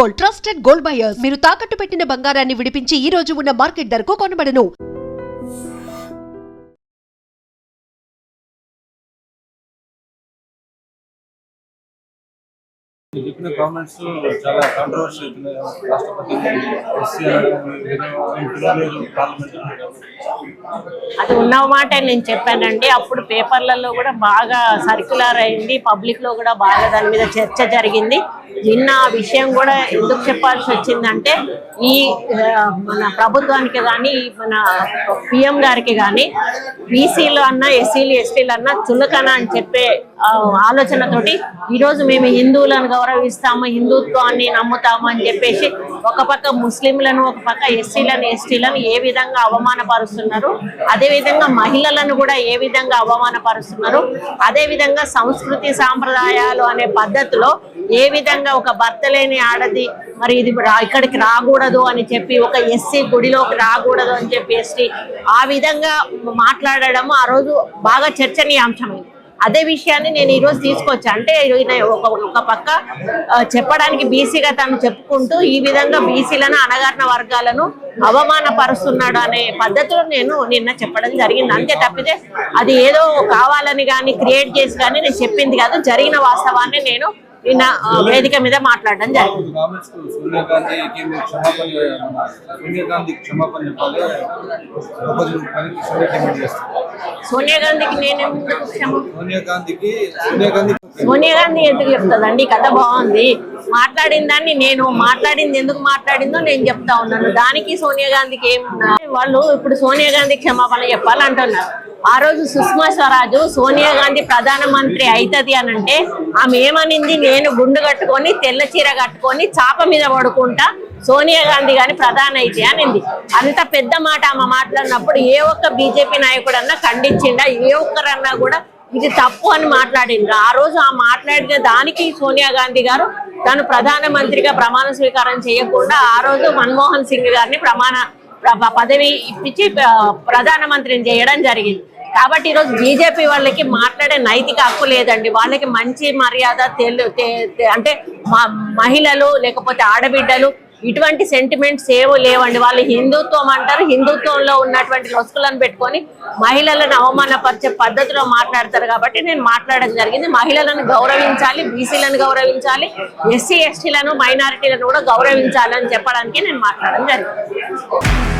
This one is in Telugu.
గోల్డ్ ట్రస్టెడ్ గోల్డ్ బయర్స్ మీరు తాకట్టు పెట్టిన బంగారాన్ని విడిపించి ఈ రోజు ఉన్న మార్కెట్ ధరకు కొనబడను చెప్పిన కామెంట్స్ చాలా కాంట్రవర్సీ అవుతున్నాయి రాష్ట్రపతి ఎస్సీ పిల్లలు పార్లమెంట్ అది ఉన్న మాట నేను చెప్పానండి. అప్పుడు పేపర్లలో కూడా బాగా సర్క్యులర్ అయింది. పబ్లిక్లో కూడా బాగా దాని మీద చర్చ జరిగింది. నిన్న ఆ విషయం కూడా ఎందుకు చెప్పాల్సి వచ్చిందంటే ఈ మన ప్రభుత్వానికి కానీ మన పిఎం గారికి కానీ బీసీలు అన్నా ఎస్సీలు ఎస్టీలు అన్నా చులకన అని చెప్పే ఆలోచనతోటి ఈరోజు మేము హిందువులను గౌరవిస్తాము హిందుత్వాన్ని నమ్ముతాము అని చెప్పేసి ఒక పక్క ముస్లింలను ఒక పక్క ఎస్సీలను ఎస్టీలను ఏ విధంగా అవమానపరుస్తున్నారు చేస్తున్నారు. అదేవిధంగా మహిళలను కూడా ఏ విధంగా అవమానపరుస్తున్నారు? అదేవిధంగా సంస్కృతి సాంప్రదాయాలు అనే పద్ధతిలో ఏ విధంగా ఒక భర్త లేని ఆడది మరి ఇది ఇక్కడికి రాకూడదు అని చెప్పి ఒక ఎస్సీ గుడిలోకి రాకూడదు అని చెప్పి ఎస్టీ ఆ విధంగా మాట్లాడడం ఆ రోజు బాగా చర్చనీయాంశమైంది అదే విషయాన్ని నేను ఈరోజు తీసుకొచ్చా. అంటే ఒక ఒక పక్క చెప్పడానికి బీసీగా తను చెప్పుకుంటూ ఈ విధంగా బీసీలను అణగారిన వర్గాలను అవమానపరుస్తున్నాడు అనే పద్ధతిలో నేను నిన్న చెప్పడం జరిగింది. అంతే తప్పితే అది ఏదో కావాలని కానీ క్రియేట్ చేసి కానీ నేను చెప్పింది కాదు. జరిగిన వాస్తవాన్ని నేను నిన్న వేదిక మీద మాట్లాడడం జరిగింది. సోనియా గాంధీకి సోనియా గాంధీ గాంధీకి నేను సోనియా గాంధీ సోనియా గాంధీ ఎందుకు చెప్తుందండి? కథ బాగుంది. మాట్లాడిన దాన్ని నేను మాట్లాడింది ఎందుకు మాట్లాడిందో నేను చెప్తా ఉన్నాను. దానికి సోనియా గాంధీకి ఏం వాళ్ళు ఇప్పుడు సోనియా గాంధీ క్షమాపణ చెప్పాలంటున్నారు. ఆ రోజు సుష్మా స్వరాజు సోనియా గాంధీ ప్రధానమంత్రి అవుతుంది అని అంటే ఆమె ఏమనింది? నేను గుండు కట్టుకొని తెల్ల చీర కట్టుకొని చాప మీద పడుకుంటా సోనియా గాంధీ గాని ప్రధాన అయితే అనింది. అంత పెద్ద మాట ఆమె మాట్లాడినప్పుడు ఏ ఒక్క బీజేపీ నాయకుడన్నా ఖండించిండా? ఏ ఒక్కరన్నా కూడా ఇది తప్పు అని మాట్లాడిండ్రు. ఆ రోజు ఆ మాట్లాడిన దానికి సోనియా గాంధీ గారు తను ప్రధానమంత్రిగా ప్రమాణ స్వీకారం చేయకుండా ఆ రోజు మన్మోహన్ సింగ్ గారిని ప్రమాణ పదవి ఇప్పించి ప్రధానమంత్రిని చేయడం జరిగింది. కాబట్టి ఈరోజు బీజేపీ వాళ్ళకి మాట్లాడే నైతిక హక్కు లేదండి. వాళ్ళకి మంచి మర్యాద తెలు అంటే మ- మహిళలు లేకపోతే ఆడబిడ్డలు ఇటువంటి సెంటిమెంట్స్ ఏవో లేవండి. వాళ్ళు హిందుత్వం అంటారు. హిందుత్వంలో ఉన్నటువంటి లొసుకులను పెట్టుకొని మహిళలను అవమానపరిచే పద్ధతిలో మాట్లాడతారు కాబట్టి నేను మాట్లాడడం జరిగింది. మహిళలను గౌరవించాలి బీసీలను గౌరవించాలి ఎస్సీ ఎస్టీలను మైనారిటీలను కూడా గౌరవించాలని చెప్పడానికి నేను మాట్లాడడం జరిగింది.